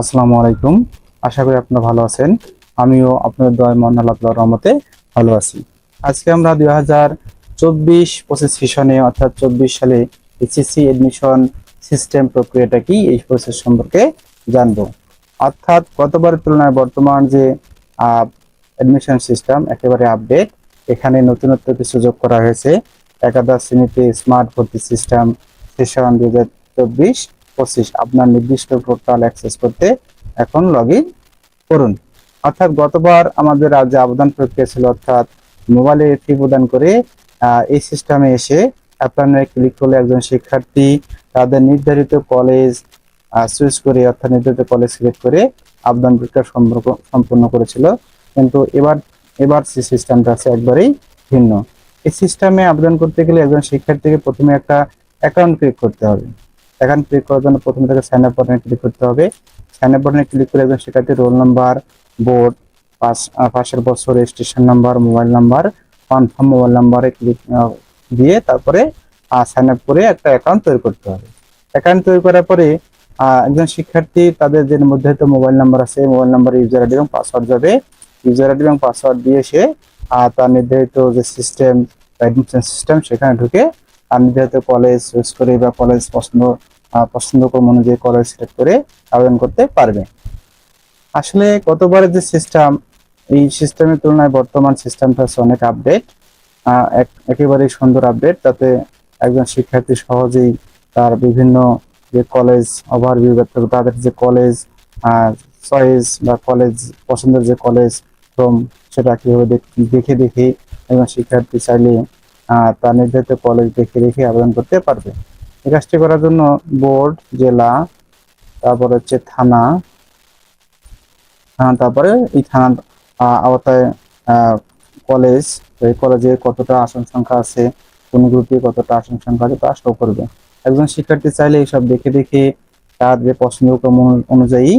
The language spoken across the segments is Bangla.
আসসালামু আলাইকুম। আশা করি আপনারা ভালো আছেন। আমিও আপনাদের দয় মন্না আল্লাহ রহমতে ভালো আছি। আজকে আমরা দুই হাজার চব্বিশ পঁচিশ সেশনে অর্থাৎ চব্বিশ সালে এইচএসসি এডমিশন সিস্টেম প্রক্রিয়াটা কি, এই প্রসেস সম্পর্কে জানব। অর্থাৎ গতবারের তুলনায় বর্তমান যে অ্যাডমিশন সিস্টেম একেবারে আপডেট এখানে নতুনত্ব কিছু যোগ করা হয়েছে। একাদশ শ্রেণীতে স্মার্ট ভর্তি সিস্টেম সেশন দুই হাজার চব্বিশ। পঁচিশ, আপনার নির্দিষ্ট পোর্টাল অ্যাক্সেস করতে এখন লগ করুন। অর্থাৎ গতবার আমাদের যে আবেদন প্রক্রিয়া ছিল, অর্থাৎ মোবাইলে ফি প্রদান করে এই সিস্টেমে এসে অ্যাপ্লাইনে ক্লিক করলে একজন শিক্ষার্থী তাদের নির্ধারিত কলেজ চুজ করে, অর্থাৎ নির্ধারিত কলেজ সিলেক্ট করে আবেদন প্রক্রিয়া সম্পূর্ণ করেছিল। কিন্তু এবার এবার সিস্টেমটা আছে একবারেই ভিন্ন। এই সিস্টেমে আবেদন করতে গেলে একজন শিক্ষার্থীকে প্রথমে একটা অ্যাকাউন্ট ক্রিয়েট করতে হবে। অ্যাকাউন্ট ক্লিক করার জন্য প্রথমে তাকে সাইন আপ বাটনে ক্লিক করতে হবে। সাইন আপ বাটনে ক্লিক করে একজন শিক্ষার্থীর রোল নাম্বার বোর্ড পাস পাশের বছর registration number mobile number confirm mobile নাম্বারে ক্লিক দিয়ে তারপরে সাইন আপ করে একটা অ্যাকাউন্ট তৈরি করতে হবে। অ্যাকাউন্ট তৈরি করার পরে একজন শিক্ষার্থী তাদের যে নির্ধারিত মোবাইল নাম্বার আছে মোবাইল নাম্বার ইউজার আইডি এবং পাসওয়ার্ড যাবে। ইউজার আইডি এবং পাসওয়ার্ড দিয়ে সে তার নির্ধারিত যে সিস্টেম অ্যাডমিশন সিস্টেম সেখানে ঢুকে আর নির্ধারিত কলেজ চুজ করে বা কলেজ পছন্দ পছন্দ ক্রম অনুযায়ী কলেজ সিলেক্ট করে আবেদন করতে পারবে। আসলে গতবারের যে সিস্টেম এই সিস্টেমের তুলনায় বর্তমান সিস্টেমটা হচ্ছে অনেক আপডেট একেবারেই সুন্দর আপডেট তাতে একজন শিক্ষার্থী সহজেই তার বিভিন্ন যে কলেজ ওভারভিউ তাদের যে কলেজ চয়েস বা কলেজ পছন্দের যে কলেজ ক্রম সেটা কীভাবে দেখ- দেখে একজন শিক্ষার্থী চাইলে তার নির্ধারিত কলেজ দেখে রেখে আবেদন করতে পারবে। এই কাজটি করার জন্য বোর্ড, জেলা, তারপর হচ্ছে থানা তারপরে এই থানার আওতায় কলেজ এই কলেজে কতটা আসন সংখ্যা আছে, কোন গ্রুপে কতটা আসন সংখ্যা আছে তা শো করবে। একজন শিক্ষার্থী চাইলে এইসব দেখে দেখে তার যে পছন্দ অনুযায়ী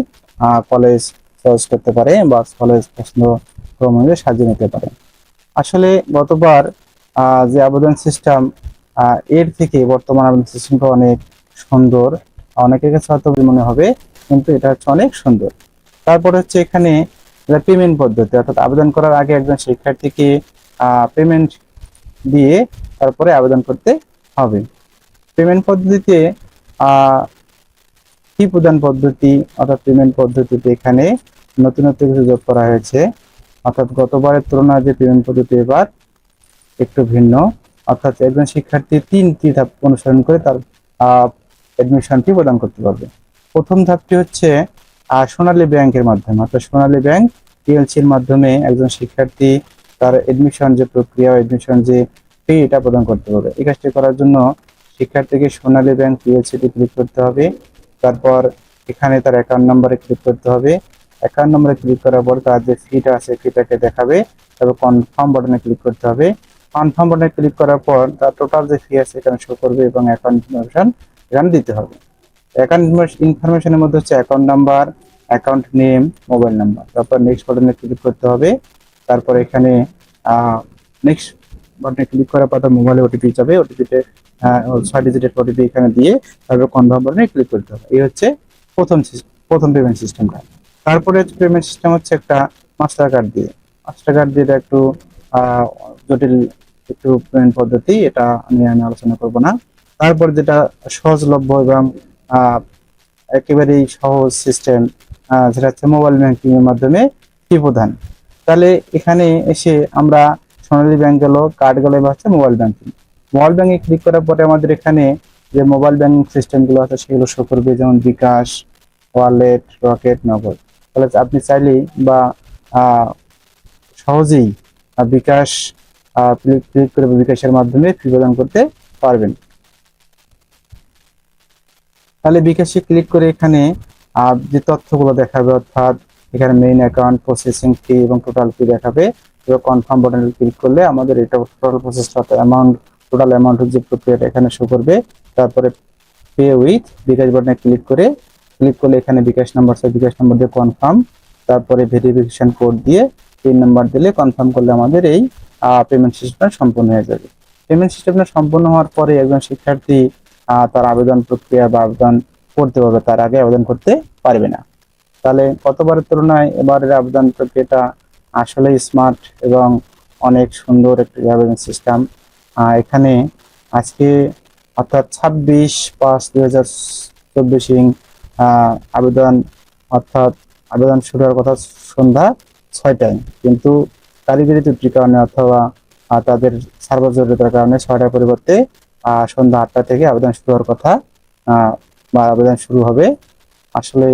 কলেজ চয়েস করতে পারে বা কলেজ পছন্দ ক্রম অনুযায়ী সাজিয়ে নিতে পারে। আসলে গতবার যে আবেদন সিস্টেম এর থেকে বর্তমান আবেদন সিস্টেমটা অনেক সুন্দর। অনেকের কাছে হয়তো মনে হবে, কিন্তু এটা হচ্ছে অনেক সুন্দর। তারপর হচ্ছে এখানে পেমেন্ট পদ্ধতি, অর্থাৎ আবেদন করার আগে একজন শিক্ষার্থীকে পেমেন্ট দিয়ে তারপরে আবেদন করতে হবে। পেমেন্ট পদ্ধতিতে কি প্রদান পদ্ধতি, অর্থাৎ পেমেন্ট পদ্ধতিতে এখানে নতুনত্ব কিছু যোগ করা হয়েছে। অর্থাৎ গতবারের তুলনায় যে পেমেন্ট পদ্ধতি এবার একটু ভিন্ন। অর্থাৎ একজন শিক্ষার্থী তিনটি ধাপ অনুসরণ করে তার অ্যাডমিশনটি প্রদান করতে পারবে। প্রথম ধাপটি হচ্ছে সোনালী ব্যাংকের মাধ্যমে। অর্থাৎ সোনালী ব্যাংক পিএলসির মাধ্যমে একজন শিক্ষার্থী তার এডমিশন যে প্রক্রিয়া এডমিশন যে ফি এটা প্রদান করতে পারবে। এই কাজটি করার জন্য শিক্ষার্থীকে সোনালী ব্যাংক পিএলসিতে ক্লিক করতে হবে। তারপর এখানে তার অ্যাকাউন্ট নাম্বারে ক্লিক করতে হবে। অ্যাকাউন্ট নাম্বারে ক্লিক করার পর তার যে ফিটা আছে ফিটাকে দেখাবে তারপর কনফার্ম বাটনে ক্লিক করতে হবে। কনফার্ম বাটনে ক্লিক করার পর তার টোটাল যে ফি আছে এখানে শো করবে এবং অ্যাকাউন্ট ইনফরমেশন এখানে দিতে হবে। অ্যাকাউন্ট ইনফরমেশনের মধ্যে হচ্ছে account number account name mobile number তারপর নেক্সট বাটনে ক্লিক করতে হবে। তারপর এখানে নেক্সট বাটনে ক্লিক করার পর মোবাইলে ওটিপি যাবে। ওটিপিতে ছয় ডিজিটের ওটিপি এখানে দিয়ে তারপর কনফার্ম বাটনে ক্লিক করতে হবে। এই হচ্ছে প্রথম প্রথম পেমেন্ট সিস্টেমটা তারপরে পেমেন্ট সিস্টেম হচ্ছে একটা মাস্টার কার্ড দিয়ে। মাস্টার কার্ড দিয়ে একটু জটিল একটু পেমেন্ট পদ্ধতি, এটা আমি আমি আলোচনা করব না। তারপর যেটা সহজলভ্য এবং একেবারেই সহজ সিস্টেম যেটা হচ্ছে মোবাইল ব্যাংকিং এর মাধ্যমে ফি প্রদান তাহলে এখানে এসে আমরা সোনালী ব্যাংক গেল কার্ড গেল, এবার হচ্ছে মোবাইল ব্যাংকিং মোবাইল ব্যাংকে ক্লিক করার পরে আমাদের এখানে যে মোবাইল ব্যাংকিং সিস্টেমগুলো আছে, সেগুলো শো করবে, যেমন বিকাশ ওয়ালেট রকেট নগদ। তাহলে আপনি চাইলেই বা সহজেই বিকাশ ক্লিক করে বিকাশের মাধ্যমে ফি প্রদান করতে পারবেন। তাহলে বিকাশে ক্লিক করে এখানে যে তথ্যগুলো দেখাবে, অর্থাৎ এখানে মেইন অ্যাকাউন্ট প্রসেসিং ফি এবং টোটাল ফি দেখাবে এবং কনফার্ম বাটনে ক্লিক করলে আমাদের এটা টোটাল প্রসেস অ্যামাউন্ট টোটাল অ্যামাউন্টের যে প্রক্রিয়াটা এখানে শো করবে, তারপরে পে উইথ বিকাশ বাটনে ক্লিক করে ক্লিক করলে এখানে বিকাশ নাম্বার আছে, বিকাশ নাম্বার দিয়ে কনফার্ম তারপরে ভেরিফিকেশন কোড দিয়ে পিন নাম্বার দিলে কনফার্ম করলে আমাদের এই পেমেন্ট সিস্টেমটা সম্পূর্ণ হয়ে যাবে। পেমেন্ট সিস্টেমটা সম্পূর্ণ হওয়ার পরে একজন শিক্ষার্থী তার আবেদন প্রক্রিয়া বা আবেদন করতে পারবে, তার আগে আবেদন করতে পারবে না। তাহলে গতবারের তুলনায় এবারের আবেদন প্রক্রিয়াটা আসলে স্মার্ট এবং অনেক সুন্দর একটি আবেদন সিস্টেম এখানে আজকে অর্থাৎ ছাব্বিশ পাঁচ দুই হাজার চব্বিশ আবেদন, অর্থাৎ আবেদন শুরু হওয়ার কথা সন্ধ্যা ছয়টায়। কিন্তু কারিগরি ত্রুটির কারণে অথবা তাদের সার্ভার কারণে ছয়টার পরিবর্তে সন্ধ্যা আটটা থেকে আবেদন শুরু হওয়ার কথা বা আবেদন শুরু হবে। আসলে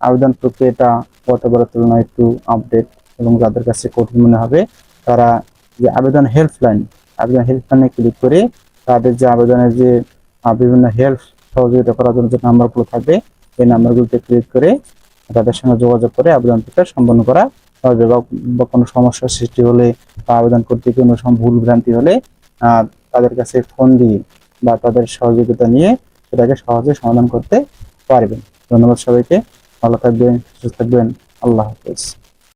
আবেদন প্রক্রিয়াটা গতবারের তুলনায় একটু আপডেট এবং যাদের কাছে কঠিন মনে হবে, তারা যে আবেদন হেল্পলাইন আবেদন হেল্পলাইনে ক্লিক করে তাদের যে আবেদনের যে বিভিন্ন হেল্প সহযোগিতা করার জন্য যে নাম্বারগুলো থাকবে, এই নাম্বারগুলোতে ক্লিক করে তাদের সঙ্গে যোগাযোগ করে আবেদন প্রক্রিয়া সম্পন্ন করা হবে বা কোনো সমস্যার সৃষ্টি হলে বা আবেদন করতে কোনো ভুল ভ্রান্তি হলে তাদের কাছে ফোন দিয়ে বা তাদের সহযোগিতা নিয়ে সেটাকে সহজে সমাধান করতে পারবেন। ধন্যবাদ সবাইকে। ভালো থাকবেন, সুস্থ থাকবেন। আল্লাহ হাফেজ।